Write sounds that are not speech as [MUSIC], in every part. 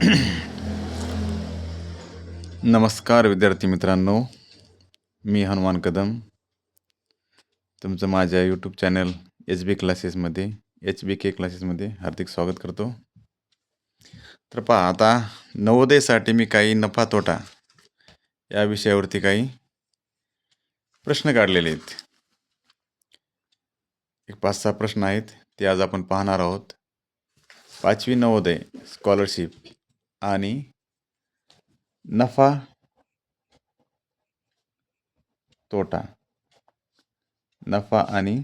[CLEARS THROAT] नमस्कार विद्यार्थी मित्रांनो मी हनुमान कदम. तुमचं माझ्या यूट्यूब चॅनल एच बी क्लासेसमध्ये एच बी के क्लासेसमध्ये हार्दिक स्वागत करतो. तर पहा आता नवोदयसाठी मी काही नफा तोटा या विषयावरती काही प्रश्न काढलेले आहेत. एक पाच सहा प्रश्न आहेत ते आज आपण पाहणार आहोत. पाचवी नवोदय स्कॉलरशिप आणि नफा तोटा. नफा आणि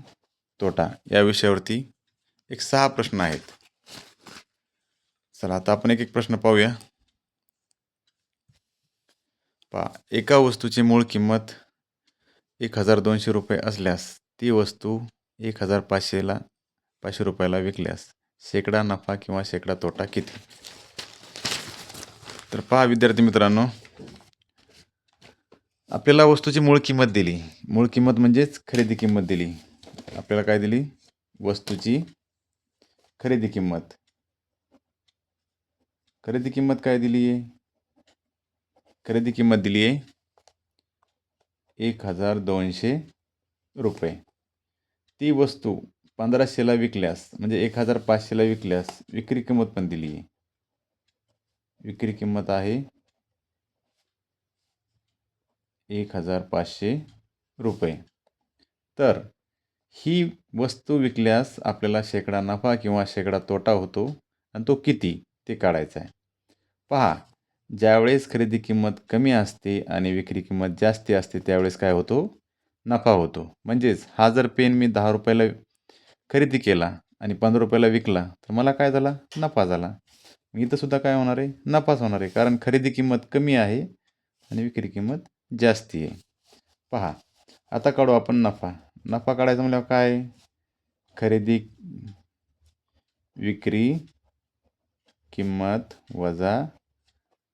तोटा या विषयावरती एक सहा प्रश्न आहेत. चला आता आपण एक एक प्रश्न पाहूया. पहा एका वस्तूची मूळ किंमत एक हजार दोनशे रुपये असल्यास ती वस्तू एक हजार पाचशेला पाचशे रुपयाला विकल्यास शेकडा नफा किंवा शेकडा तोटा किती? तर पहा विद्यार्थी मित्रांनो. आपल्याला वस्तूची मूळ किंमत दिली. मूळ किंमत म्हणजेच खरेदी किंमत दिली. आपल्याला काय दिली? वस्तूची खरेदी किंमत. खरेदी किंमत काय दिली आहे? खरेदी किंमत दिली आहे एक हजार दोनशे रुपये. ती वस्तू पंधराशेला विकल्यास म्हणजे एक हजार पाचशेला विकल्यास विक्री किंमत पण दिली आहे. विक्री किंमत आहे एक हजार पाचशे रुपये. तर ही वस्तू विकल्यास आपल्याला शेकडा नफा किंवा शेकडा तोटा होतो आणि तो किती ते काढायचा आहे. पहा ज्यावेळेस खरेदी किंमत कमी असते आणि विक्री किंमत जास्ती असते त्यावेळेस काय होतो? नफा होतो. म्हणजेच हा जर पेन मी दहा रुपयाला खरेदी केला आणि पंधरा रुपयाला विकला तर मला काय झाला? नफा झाला. इथं सुद्धा काय होणार आहे? नफाच होणार आहे. कारण खरेदी किंमत कमी आहे आणि विक्री किंमत जास्ती आहे. पहा आता काढू आपण नफा. नफा काढायचा म्हणल्यावर काय? खरेदी विक्री किंमत वजा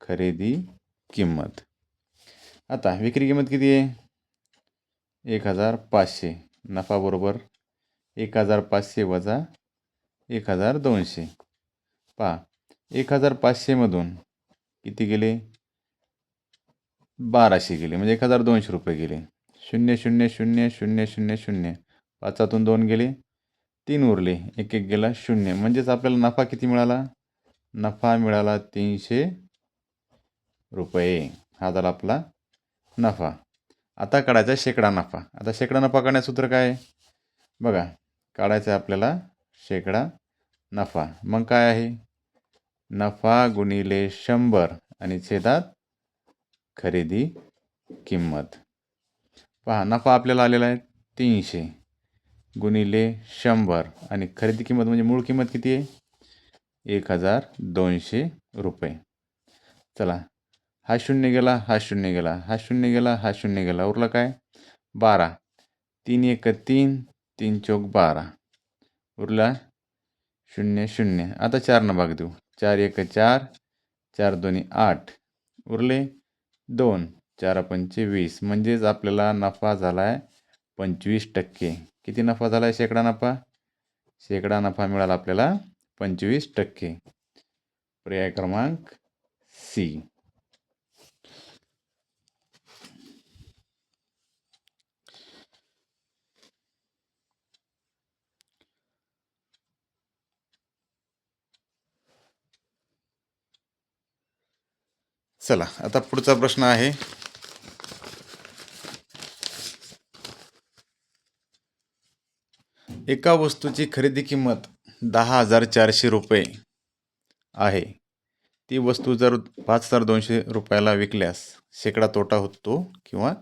खरेदी किंमत. आता विक्री किंमत किती आहे? एक हजार पाचशे. नफा बरोबर एक हजार पाचशे वजा एक हजार दोनशे. पहा एक हजार पाचशेमधून किती गेले? बाराशे गेले म्हणजे एक हजार दोनशे रुपये गेले. शून्य शून्य शून्य शून्य शून्य शून्य. पाचातून दोन गेले तीन उरले एक एक गेला शून्य. म्हणजेच आपल्याला नफा किती मिळाला? नफा मिळाला तीनशे रुपये. हा झाला आपला नफा. आता काढायचा शेकडा नफा. आता शेकडा नफा काढण्याचं सूत्र काय? आहे बघा काढायचं आहे आपल्याला शेकडा नफा. मग काय आहे? नफा गुणिले शंभर आणि छेदात खरेदी किंमत. पहा नफा आपल्याला आलेला आहे तीनशे गुणिले शंभर आणि खरेदी किंमत म्हणजे मूळ किंमत किती आहे? एक हजार दोनशे रुपये. चला हा शून्य गेला हा शून्य गेला हा शून्य गेला हा शून्य गेला. उरला काय? बारा. तीन एक तीन तीन चौक बारा. उरला शून्य शून्य. आता चारनं भाग देऊ. चार एक चार चार दोन्ही आठ. उरले दोन. चार पंचे वीस म्हणजेच आपल्याला नफा झाला आहे पंचवीस टक्के. किती नफा झाला आहे शेकडा नफा? शेकडा नफा मिळाला आपल्याला पंचवीस टक्के. पर्याय क्रमांक सी. चला आता पुढचा प्रश्न आहे. एका वस्तूची खरेदी किंमत दहा हजार चारशे रुपये आहे. ती वस्तू जर पाच हजार दोनशे रुपयाला विकल्यास शेकडा तोटा होतो किंवा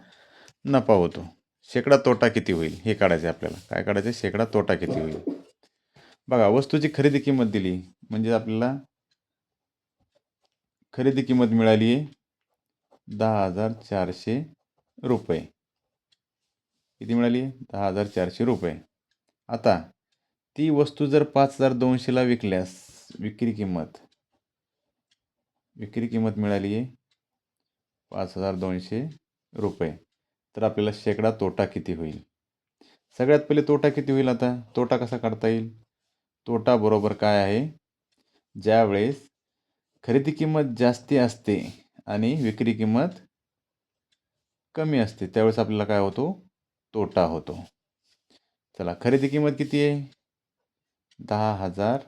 नफा होतो. शेकडा तोटा किती होईल? हे काढायचे आपल्याला. काय काढायचं शेकडा तोटा किती होईल? बघा वस्तूची खरेदी किंमत दिली म्हणजे आपल्याला खरेदी किंमत मिळाली आहे दहा हजार चारशे रुपये. किती मिळाली? दहा हजार चारशे रुपये. आता ती वस्तू जर पाच हजार दोनशेला विकल्यास विक्री किंमत विक्री किंमत मिळाली आहे पाच हजार दोनशे रुपये. तर आपल्याला शेकडा तोटा किती होईल? सगळ्यात पहिले तोटा किती होईल आता? तोटा कसा काढता येईल? तोटा बरोबर काय आहे? ज्यावेळेस खरेदी किंमत जास्ती असते आणि विक्री किंमत कमी असते. त्यावेळेस आपल्याला काय होतो? तोटा होतो. चला खरेदी किंमत किती आहे? दहा हजार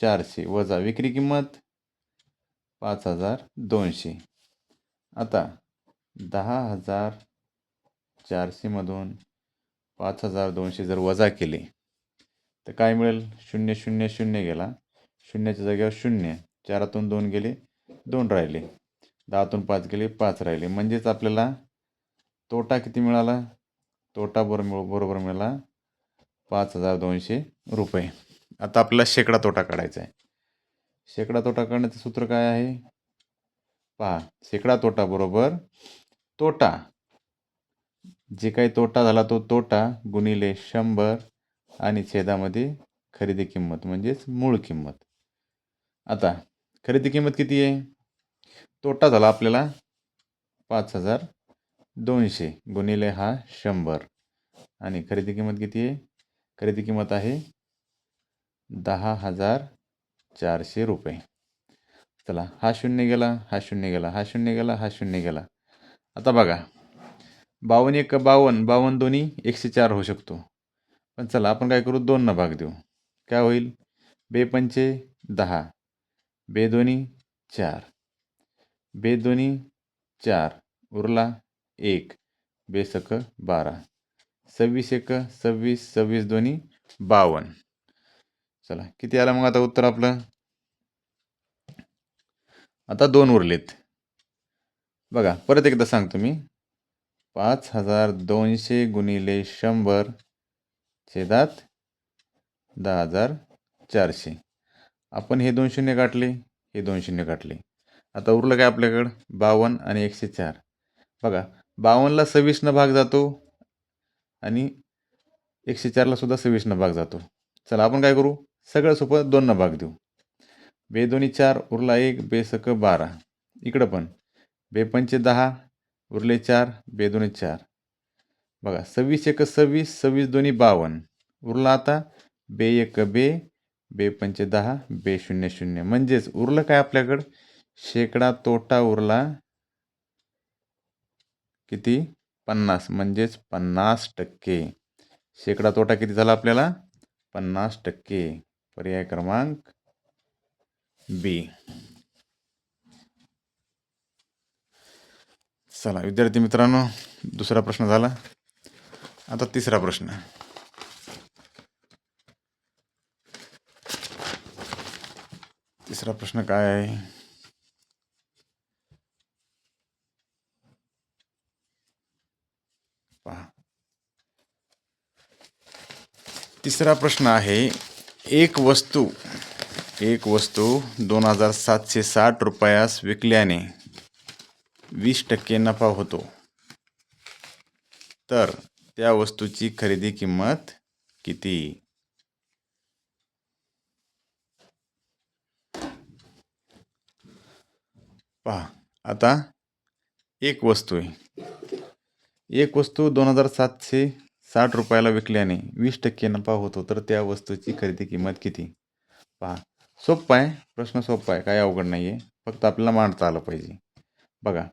चारशे. वजा विक्री किंमत पाच हजार दोनशे. आता दहा हजार चारशेमधून पाच हजार दोनशे जर वजा केले तर काय मिळेल? शून्य शून्य शून्य गेला. शून्याच्या जागेवर शून्य. चारातून दोन गेले दोन राहिले. दहातून पाच गेले पाच राहिले. म्हणजेच आपल्याला तोटा किती मिळाला? तोटा बरोबर बरोबर मिळाला पाच हजार दोनशे रुपये. आता आपल्याला शेकडा तोटा काढायचा आहे. शेकडा तोटा काढण्याचं सूत्र काय आहे? पहा शेकडा तोटा बरोबर तोटा. जे काही तोटा झाला तो तोटा गुणिले शंभर आणि छेदामध्ये खरेदी किंमत म्हणजेच मूळ किंमत. आता खरेदी किंमत किती आहे? तोटा झाला आपल्याला पाच हजार दोनशे गुणिले हा शंभर. आणि खरेदी किंमत किती आहे? खरेदी किंमत आहे दहा हजार चारशे रुपये. चला हा शून्य गेला हा शून्य गेला हा शून्य गेला हा शून्य गेला. आता बघा बावन्न एक बावन्न बावन्न दोन्ही एकशे चार होऊ शकतो. पण चला आपण काय करू? दोन न भाग देऊ. काय होईल? बेपंचे दहा. बेदोनी चार. बेदोनी चार उरला एक बेसक बारा. सव्वीस एक सव्वीस सव्वीस दोन्ही बावन्न चला किती आलं मग आता उत्तर आपलं? आता दोन उरलेत. बघा परत एकदा सांगतो मी. पाच हजार दोनशे गुणिले शंभर छेदात दहा हजार चारशे. आपण हे दोन शून्य काढले हे दोन शून्य काढले आता उरलं काय आपल्याकडं? बावन्न आणि एकशे चार. बघा बावन्नला सव्वीसनं भाग जातो आणि एकशे चारला सुद्धा सव्वीसनं भाग जातो. चला आपण काय करू? सगळं सोपं दोननं भाग देऊ. बे दोन्ही चार उरला एक बे सक बारा. इकडं पण. बे पंचे दहा उरले चार बे दोन्ही चार. बघा सव्वीस एक सव्वीस सव्वीस दोन्ही बावन्न उरला आता बे एक बे बे पंचे दहा बे शून्य शून्य. म्हणजेच उरलं काय आपल्याकडं? शेकडा तोटा उरला किती? पन्नास. म्हणजेच पन्नास टक्के. शेकडा तोटा किती झाला आपल्याला? पन्नास टक्के. पर्याय क्रमांक बी. चला विद्यार्थी मित्रांनो दुसरा प्रश्न झाला. आता तिसरा प्रश्न. तिसरा प्रश्न काय आहे? पहा. तिसरा प्रश्न आहे एक वस्तू एक वस्तू दोन हजार सातशे साठ रुपयास विकल्याने वीस टक्के नफा होतो. तर त्या वस्तूची खरेदी किंमत किती पहा आता एक वस्तू आहे. एक वस्तू दोन हजार सातशे साठ रुपयाला विकल्याने वीस टक्के नफा होतो तर त्या वस्तूची खरेदी किंमत किती? पहा सोप्पा आहे प्रश्न सोपा आहे काही अवघड नाही आहे फक्त आपल्याला मांडता आलं पाहिजे. बघा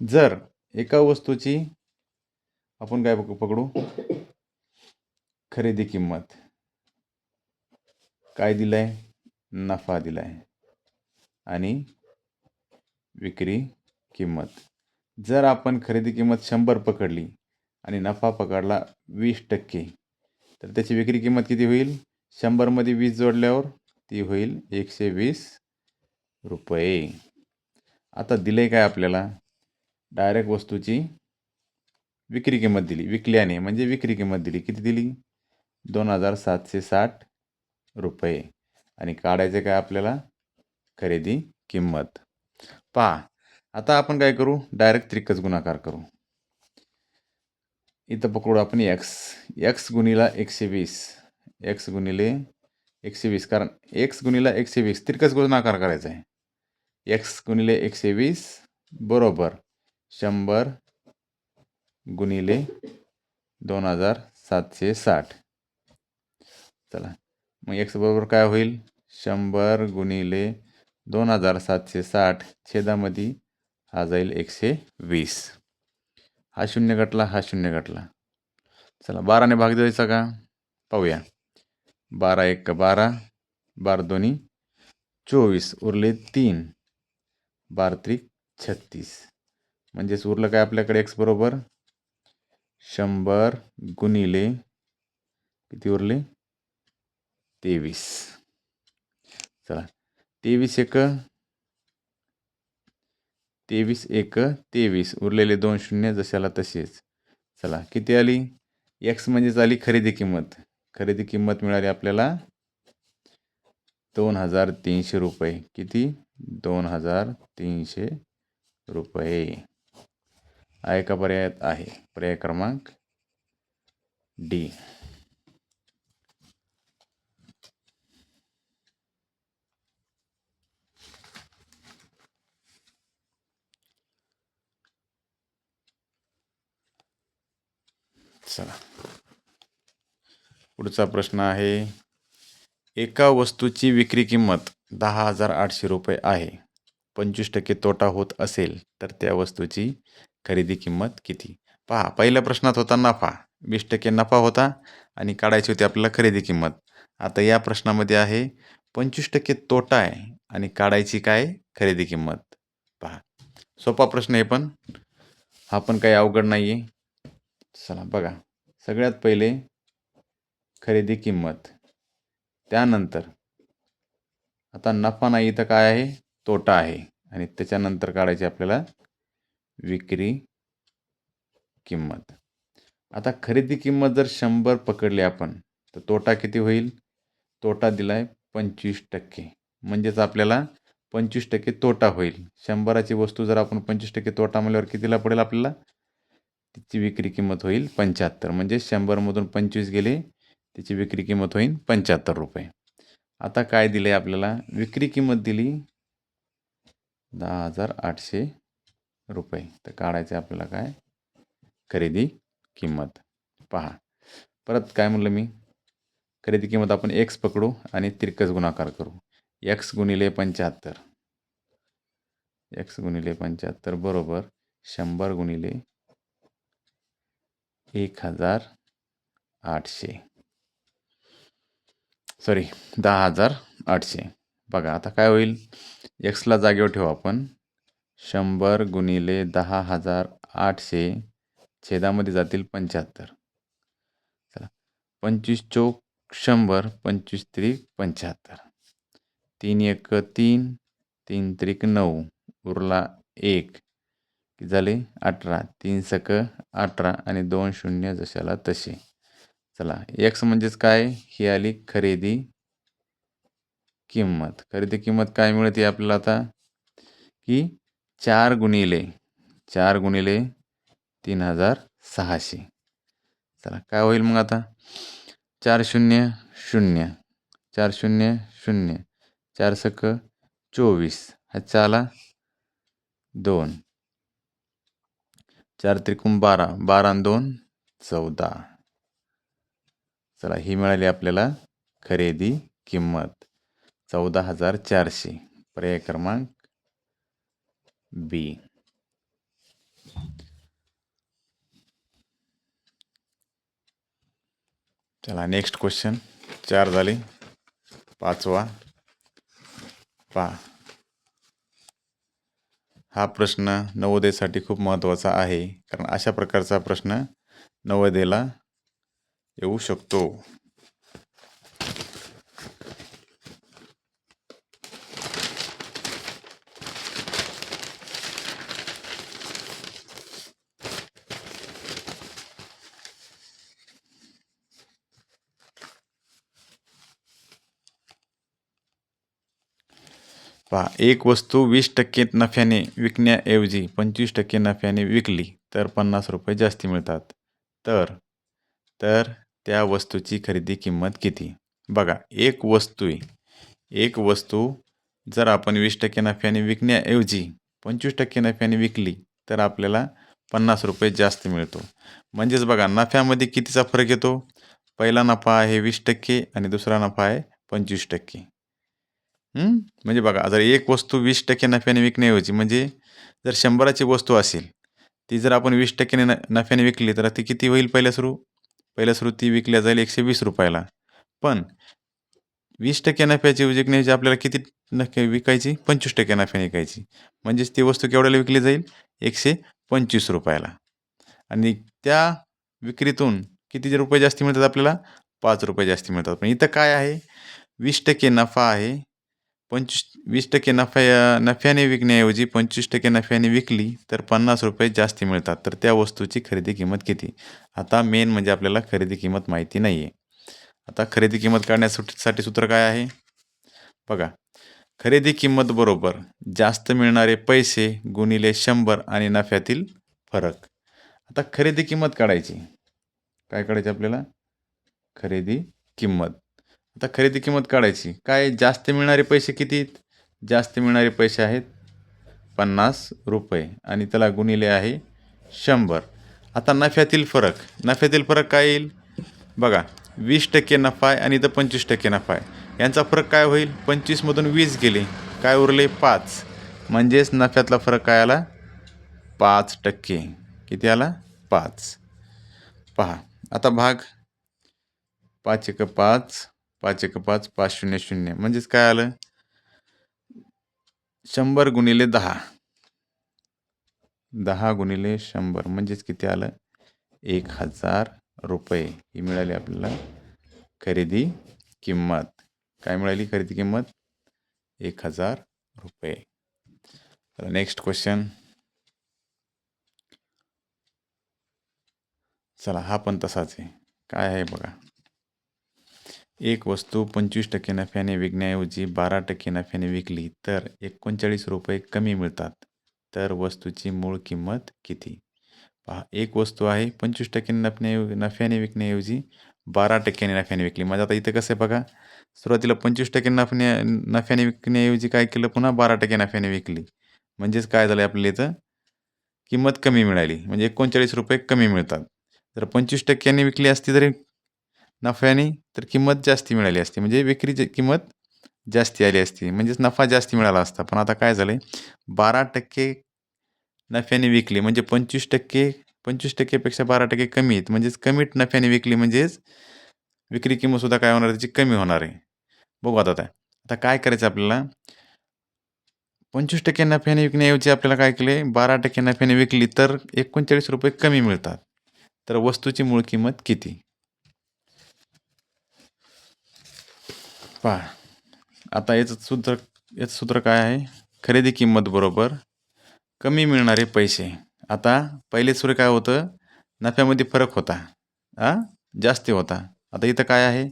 जर एका वस्तूची आपण काय बघू पकडू खरेदी किंमत काय दिलं आहे नफा दिला आहे आणि विक्री किंमत. जर आपण खरेदी किंमत शंभर पकडली आणि नफा पकडला वीस टक्के तर त्याची विक्री किंमत किती होईल? शंभरमध्ये वीस जोडल्यावर ती होईल एकशे वीस रुपये. आता दिले काय आपल्याला? डायरेक्ट वस्तूची विक्री किंमत दिली. विकल्याने म्हणजे विक्री किंमत दिली. किती दिली? दोन हजार सातशे साठ रुपये. आणि काढायचे काय आपल्याला? खरेदी किंमत. पहा आता आपण काय करू? डायरेक्ट त्रिकच गुणाकार करू. इथं पकडू आपण एक्स एक्स गुणिला एकशे वीस. एक्स गुणिले एकशे वीस. कारण एक्स गुणिला एकशे वीस. त्रिकच गुणाकार करायचा आहे. एक्स गुणिले एकशे वीस बरोबर शंभर गुणिले दोन हजार सातशे साठ. चला. मग एक्स बरोबर काय होईल? शंभर गुणिले दोन हजार सातशे साठ छेदामध्ये हा जाईल एकशे वीस. हा शून्य गटला हा शून्य गटला. चला बाराने भाग द्यायचा का? पाहूया. बारा एक बारा बारा दोन्ही चोवीस उरले तीन बारा त्रिक छत्तीस. म्हणजेच उरलं काय आपल्याकडे एक्स बरोबर? शंभर गुणिले किती उरले? तेवीस. चला तेवीस एक तेवीस एक तेवीस. उरलेले दोन शून्य जशाला तसेच. चला किती आली? एक्स म्हणजेच आली खरेदी किंमत. खरेदी किंमत मिळाली आपल्याला दोन हजार तीनशे रुपये. किती? दोन हजार तीनशे रुपये. आहे का पर्यायात आहे. पर्याय क्रमांक डी. चला पुढचा प्रश्न आहे एका वस्तूची विक्री किंमत दहा हजार आठशे रुपये आहे. पंचवीस टक्के तोटा होत असेल तर त्या वस्तूची खरेदी किंमत किती? पहा पहिल्या प्रश्नात होता नफा. वीस टक्के नफा होता आणि काढायची होती आपल्याला खरेदी किंमत. आता या प्रश्नामध्ये आहे पंचवीस टक्के तोटा आहे आणि काढायची काय? खरेदी किंमत. पहा सोपा प्रश्न आहे पण. हा पण काही अवघड नाही आहे चला बघा. सगळ्यात पहिले खरेदी किंमत. त्यानंतर आता नफा नाही तर काय आहे? तोटा आहे. आणि त्याच्यानंतर काढायची आपल्याला विक्री किंमत. आता खरेदी किंमत जर शंभर पकडली आपण तर तोटा किती होईल? तोटा दिलाय पंचवीस टक्के. म्हणजेच आपल्याला पंचवीस टक्के तोटा होईल. शंभराची वस्तू जर आपण पंचवीस टक्के तोटा म्हणल्यावर कितीला पडेल आपल्याला? तिची विक्री किंमत होईल पंच्याहत्तर. म्हणजे शंभरमधून पंचवीस गेले तिची विक्री किंमत होईल पंच्याहत्तर रुपये. आता काय दिलं आहे आपल्याला? विक्री किंमत दिली दहा हजार आठशे रुपये. तर काढायचे आपल्याला काय? खरेदी किंमत. पहा. परत काय म्हणलं मी? खरेदी किंमत आपण एक्स पकडू आणि तिरकस गुणाकार करू. एक्स गुणिले पंच्याहत्तर. एक्स गुणिले पंच्याहत्तर बरोबर शंभर गुणिले एक हजार आठशे. सॉरी दहा हजार आठशे. बघा आता काय होईल? एक्सला जागेवर ठेवू आपण. शंभर गुणिले दहा हजार आठशे छेदामध्ये जातील पंच्याहत्तर. चला पंचवीस चौक शंभर पंचवीस त्रिक पंच्याहत्तर. तीन एक तीन तीन त्रिक नऊ उरला एक. की झाले अठरा. तीन सक अठरा आणि दोन शून्य जशाला तसे चला एक्स म्हणजेच काय? ही आली खरेदी किंमत. खरेदी किंमत काय मिळते आपल्याला आता? की चार गुणिले चार गुणिले तीन हजार सहाशे. चला काय होईल मग आता? चार शून्य शून्य. चार शून्य शून्य. चार सक चोवीस. हा आला दोन. चार त्रिकुम बारा बारा दोन चौदा. चला ही मिळाली आपल्याला खरेदी किंमत. चौदा हजार चारशे. पर्याय क्रमांक बी. चला नेक्स्ट क्वेश्चन चार झाले. पाचवा. पा. हा प्रश्न नवोदयसाठी खूप महत्त्वाचा आहे. कारण अशा प्रकारचा प्रश्न नवोदयला येऊ शकतो. पहा एक वस्तू वीस टक्के नफ्याने विकण्याऐवजी पंचवीस टक्के नफ्याने विकली तर पन्नास रुपये जास्ती मिळतात. तर तर त्या वस्तूची खरेदी किंमत किती? बघा एक वस्तू आहे एक वस्तू जर आपण वीस टक्के नफ्याने विकण्याऐवजी पंचवीस टक्के नफ्याने विकली तर आपल्याला पन्नास रुपये जास्त मिळतो. म्हणजेच बघा नफ्यामध्ये कितीचा फरक येतो? पहिला नफा आहे वीस टक्के आणि दुसरा नफा आहे पंचवीस टक्के. म्हणजे बघा जर एक वस्तू वीस टक्के नफ्याने विकण्याऐवजी म्हणजे जर शंभराची वस्तू असेल ती जर आपण वीस टक्क्याने न नफ्याने विकली तर ती किती होईल पहिल्या सुरू? पहिल्या सुरू ती विकल्या जाईल एकशे वीस रुपयाला. पण वीस टक्के नफ्याची विकण्याची आपल्याला किती नक्की विकायची? पंचवीस टक्के नफ्याने विकायची. म्हणजेच ती वस्तू केवढ्याला विकली जाईल? एकशे पंचवीस रुपयाला. आणि त्या विक्रीतून किती रुपये जास्ती मिळतात आपल्याला? पाच रुपये जास्ती मिळतात. पण इथं काय आहे? वीस टक्के नफा आहे. पंचवीस वीस टक्के नफ्या नफ्याने विकण्याऐवजी पंचवीस टक्के नफ्याने विकली तर पन्नास रुपये जास्त मिळतात. तर त्या वस्तूची खरेदी किंमत किती? आता मेन म्हणजे आपल्याला खरेदी किंमत माहिती नाही आहे आता खरेदी किंमत काढण्यासाठी सूत्र काय आहे? बघा खरेदी किंमत बरोबर जास्त मिळणारे पैसे गुणिले शंभर आणि नफ्यातील फरक. आता खरेदी किंमत काढायची. काय काढायची आपल्याला? खरेदी किंमत. आता खरेदी किंमत काढायची. काय जास्त मिळणारे पैसे किती आहेत? जास्त मिळणारे पैसे आहेत पन्नास रुपये आणि त्याला गुणिले आहे शंभर. आता नफ्यातील फरक. नफ्यातील फरक काय येईल? बघा वीस टक्के नफा आहे आणि इथं पंचवीस टक्के नफा आहे. यांचा फरक काय होईल? पंचवीसमधून वीस गेले. काय उरले? पाच. म्हणजेच नफ्यातला फरक काय आला? पाच टक्के. किती आला? पाच. पहा आता भाग. पाच एक पाच. पाच एक पाच पाच शून्य शून्य. म्हणजेच काय आलं? शंभर गुणिले दहा. दहा गुणिले शंभर. म्हणजेच किती आलं? एक हजार रुपये. ही मिळाली आपल्याला खरेदी किंमत. काय मिळाली खरेदी किंमत? एक हजार रुपये. नेक्स्ट क्वेश्चन चला हा पण तसाच आहे. काय आहे बघा? एक वस्तू पंचवीस टक्के नफ्याने विकण्याऐवजी बारा टक्के नफ्याने विकली तर एकोणचाळीस रुपये कमी मिळतात. तर वस्तूची मूळ किंमत किती? पहा एक वस्तू आहे पंचवीस टक्के नफ्या नफ्याने विकण्याऐवजी बारा टक्क्याने नफ्याने विकली. म्हणजे आता इथं कसं आहे बघा सुरुवातीला पंचवीस टक्के नफ्या नफ्याने विकण्याऐवजी काय केलं पुन्हा? बारा टक्के नफ्याने विकली. म्हणजेच काय झालं आपल्याला इथं? किंमत कमी मिळाली. म्हणजे एकोणचाळीस रुपये कमी मिळतात. जर पंचवीस टक्क्यांनी विकली असती तरी नफ्याने तर किंमत जास्ती मिळाली असती. म्हणजे विक्रीची किंमत जास्ती आली असती. म्हणजेच नफा जास्ती मिळाला असता. पण आता काय झालं आहे बारा टक्के नफ्याने विकली. म्हणजे पंचवीस टक्के पंचवीस टक्केपेक्षा बारा टक्के कमी आहेत. म्हणजेच कमी नफ्याने विकली म्हणजेच विक्री किंमतसुद्धा काय होणार त्याची कमी होणार आहे. बघू आता आता काय करायचं आपल्याला? पंचवीस टक्के नफ्याने विकण्याऐवजी आपल्याला काय केले बारा टक्के नफ्याने विकली तर एकोणचाळीस रुपये कमी मिळतात. तर वस्तूची मूळ किंमत किती? पहा. आता याचं सूत्र याचं सूत्र काय आहे? खरेदी किंमत बरोबर कमी मिळणारे पैसे. आता पहिले सूर्य काय होतं? नफ्यामध्ये फरक होता. आ? जास्ती होता. आता इथं काय आहे?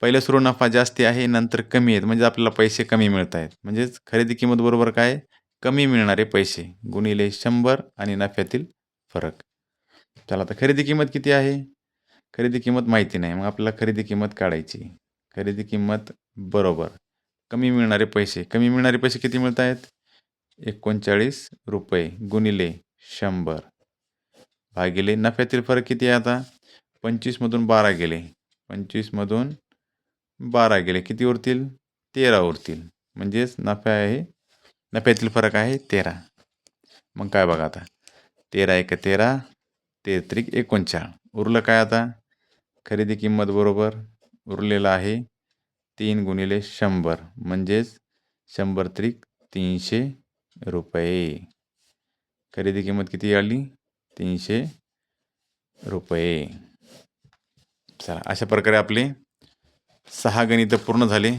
पहिले सुरू नफा जास्ती आहे नंतर कमी आहेत. म्हणजे आपल्याला पैसे कमी मिळत आहेत. म्हणजेच खरेदी किंमत बरोबर काय? कमी मिळणारे पैसे. गुणिले शंभर आणि नफ्यातील फरक. चला आता खरेदी किंमत किती आहे? खरेदी किंमत माहिती नाही. मग आपल्याला खरेदी किंमत काढायची. खरेदी किंमत बरोबर. कमी मिळणारे पैसे. कमी मिळणारे पैसे किती मिळत आहेत एकोणचाळीस रुपये गुणिले शंभर. भागिले नफ्यातील फरक किती आहे आता? पंचवीसमधून बारा गेले. पंचवीसमधून बारा गेले. किती उरतील? तेरा उरतील. म्हणजेच नफा आहे नफ्यातील फरक आहे तेरा. मग काय बघा आता. तेरा एक तेरा तेत्रिक एकोणचाळ. उरलं काय आता? खरेदी किंमत बरोबर उरलेलं आहे. तीन गुणिले शंभर म्हणजेच शंभर त्रिक तीनशे रुपये. खरेदी किंमत किती आली? तीनशे रुपये. चला अशा प्रकारे आपले सहा गणितं पूर्ण झाले.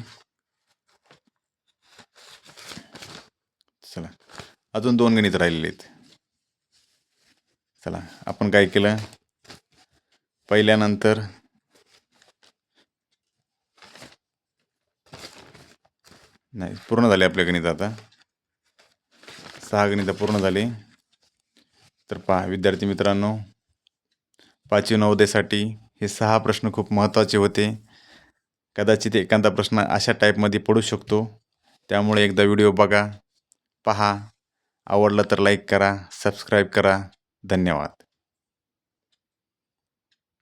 चला अजून दोन गणित राहिलेले आहेत. चला आपण काय केलं? पहिल्यानंतर नाही पूर्ण झाले आपले गणित आता. सहा गणितं पूर्ण झाले. तर पहा विद्यार्थी मित्रांनो पाचवी नवोदयसाठी हे सहा प्रश्न खूप महत्त्वाचे होते. कदाचित एखादा प्रश्न अशा टाईपमध्ये पडू शकतो. त्यामुळे एकदा व्हिडिओ बघा पहा. आवडला तर लाईक करा सबस्क्राईब करा. धन्यवाद.